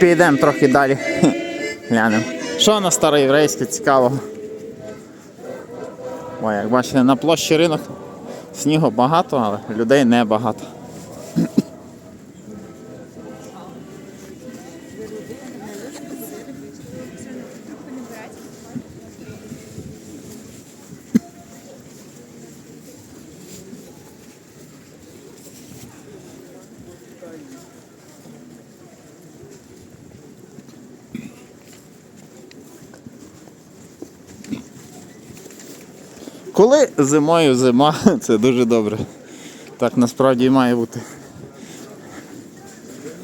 Підемо трохи далі. Глянемо. Що на староєврейське цікавого? Ой, як бачите, на площі ринок снігу багато, але людей не багато. Коли зимою зима, це дуже добре. Так насправді і має бути.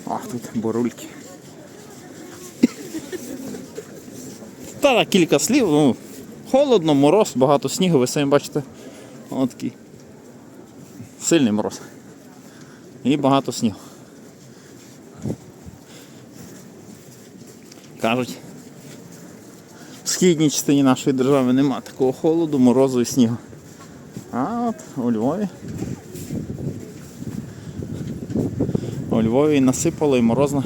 Ах, тут борульки. Та кілька слів, ну, холодно, мороз, багато снігу, ви самі бачите. От такий сильний мороз. І багато снігу. Кажуть, східній частині нашої держави нема такого холоду, морозу і снігу. А от у Львові. У Львові насипало і морозно.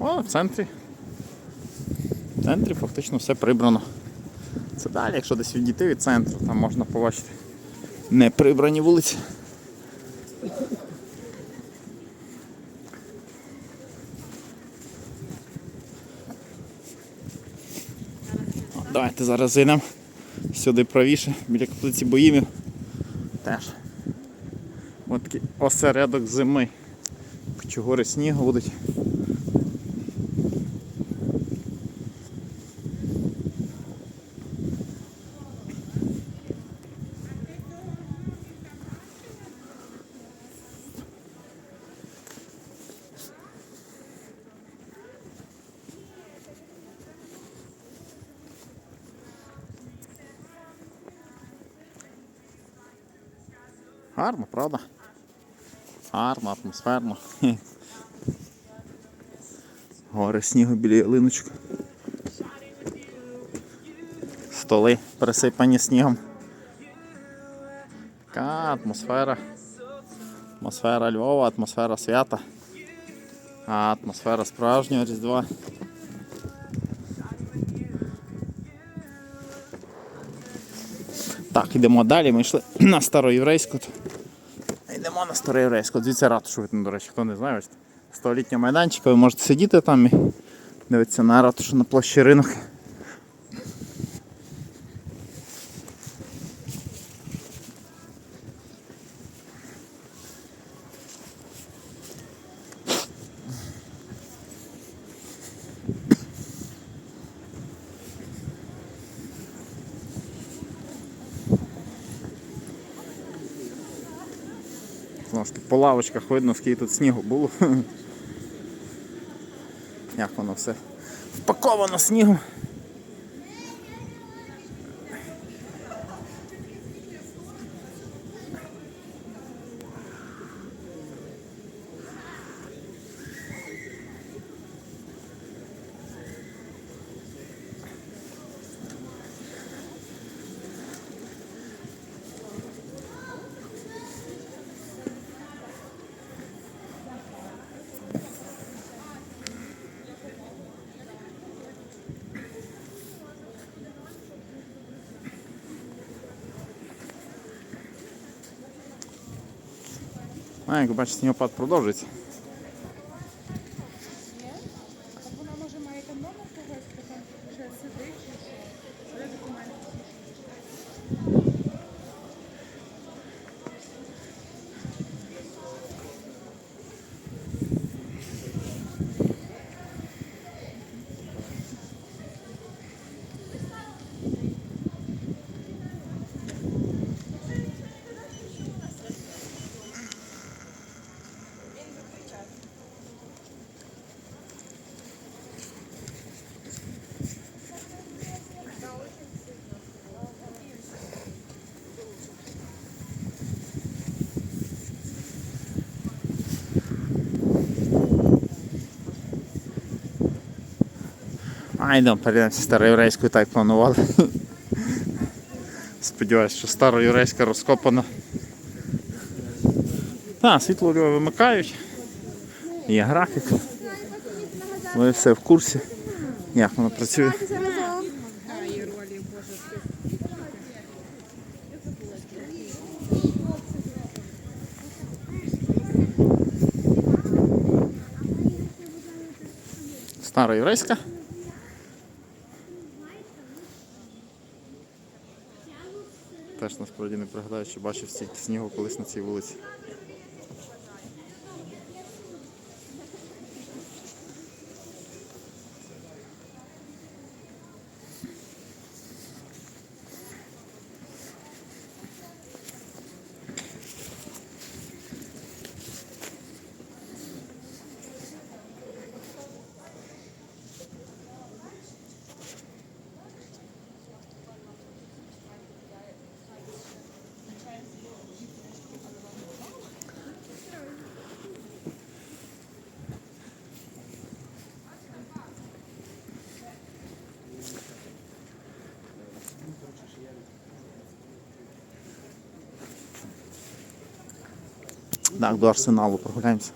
О, в центрі. Центрі фактично все прибрано. Це далі, якщо десь відійти від центру, там можна побачити неприбрані вулиці. Давайте зараз зайдемо сюди правіше, біля каплиці боїмів. Теж. Ось такий осередок зими. Чогори снігу будуть. Гарно, правда? Гарно, атмосферно. Гори снігу біля ялиночок. Столи присипані снігом. Така атмосфера. Атмосфера Львова, атмосфера свята. Атмосфера справжнього Різдва. Так, йдемо далі. Ми йшли на староєврейську. Йдемо на староєврейську. Дивіться ратушу, видно, до речі, хто не знає. ось Столітня майданчика, ви можете сидіти там і дивитися на ратушу на площі ринок. Знову ж таки, по лавочках видно, скільки тут снігу було. Як воно все впаковано снігом. А, як бачите, снігопад продовжується. Так вона може має там номер когось, хто там вже сидить чи що. Але документи. А, йдемо, перейдемося староєврейською, так планували. Сподіваюсь, що староєврейська розкопана. Так, світло його вимикають. Є графік. Ви все в курсі. Як воно працює. А, її Теж насправді не пригадаю, що бачив стільки снігу колись на цій вулиці. Так, до арсеналу прогуляємося.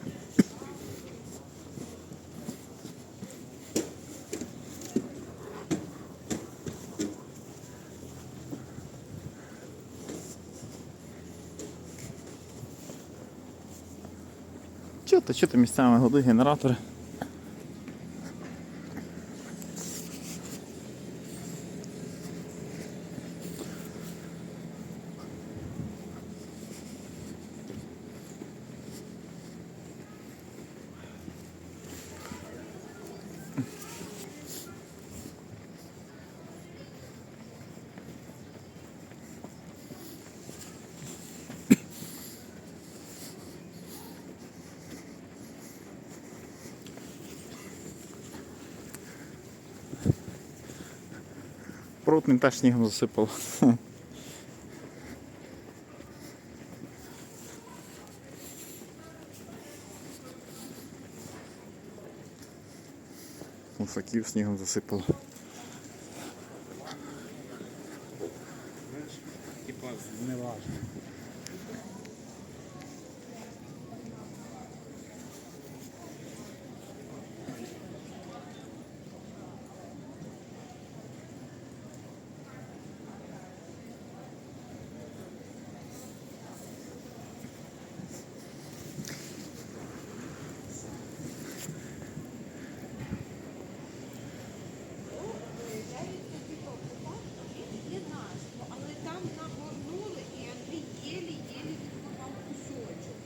Чути, чути місцями годи, генератори. Прутним теж снігом засипало. Мусаків снігом засипало. Типа не важно. Але там нагорнули і Андрій єлі-єлі відкопав кусочок.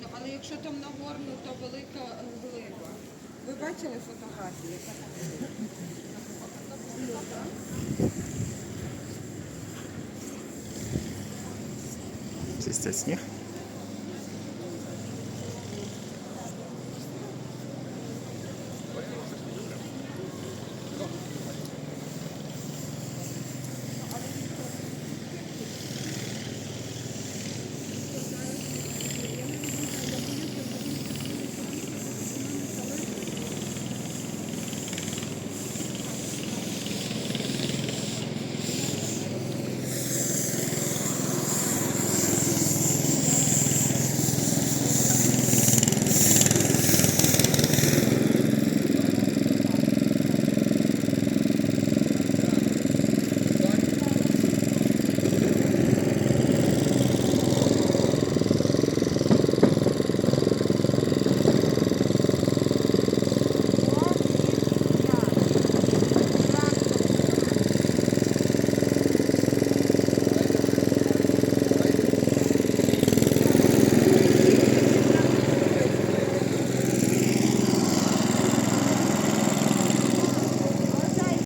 Ну, але якщо там нагорнуто велика е, глиба. Ви бачили фотографії? Чистять сніг.